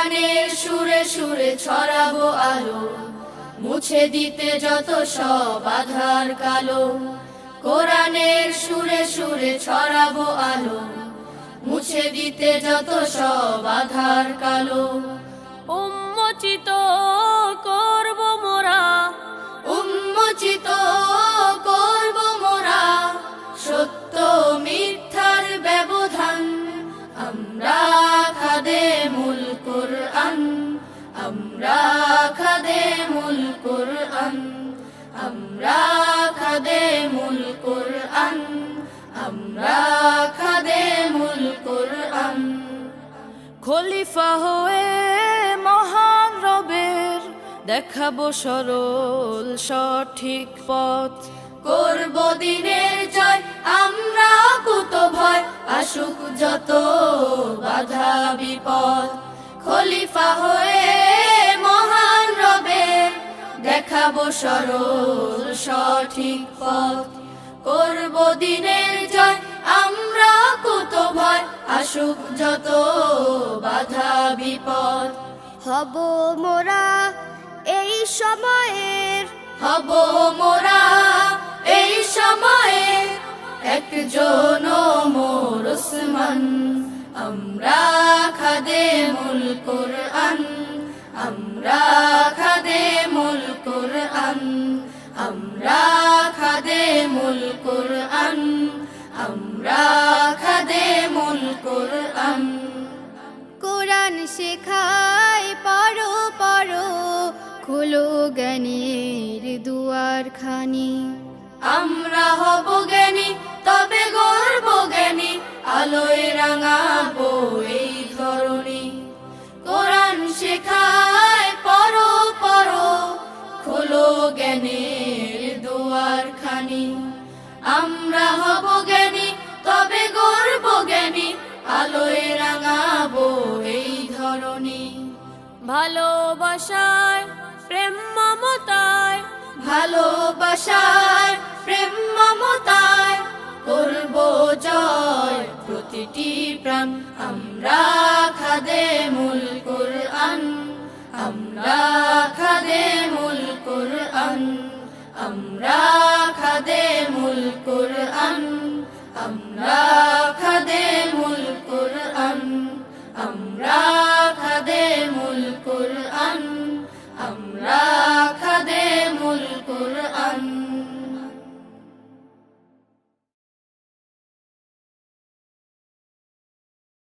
কোরআনের সুরে সুরে ছড়াবো আলো। মুছে দিতে যত সব আধার কালো। কোরআনের সুরে সুরে ছড়াবো আলো। মুছে দিতে যত সব আধার কালো। উন্মোচিত আমরা খাদে মূল আমরা খাদে মূল খলিফা হয়ে মহান রবের, দেখাবো সরল সঠিক পথ। করব দিনের জয়, আমরা কুত ভয়, আসুক যত বাধা বিপদ। খলিফা হয়ে দেখাবো সরল সঠিক পথ। করব দিনের জয় আমরা কত ভয় আসুক যত বাধা বিপদ। হব মোরা এই সময়ের হব মোরা এই সময়ে একজন মোর ওসমান আমরা খাদে মুল কোরআন আমরা মুল কোরআন আমরা খাদে মুল কোরআন। কোরআন শেখায় পড়ো পড়ো খোলো জ্ঞানের দুয়ার খানি আমরা হব জ্ঞানী তবে গর্ব আমরা হব জ্ঞানী, তবে গর্ব জ্ঞানী, আলোয় রাঙাবো এই ভালোবাসায় প্রেম মমতায় ভালোবাসার প্রেম মমতায় করব জয় প্রতিটি প্রাণ। আমরা খাদে মূল কোরআন, আমরা খাদে মূল কোরআন, আমরা খাদে মূল কোরআন আমরা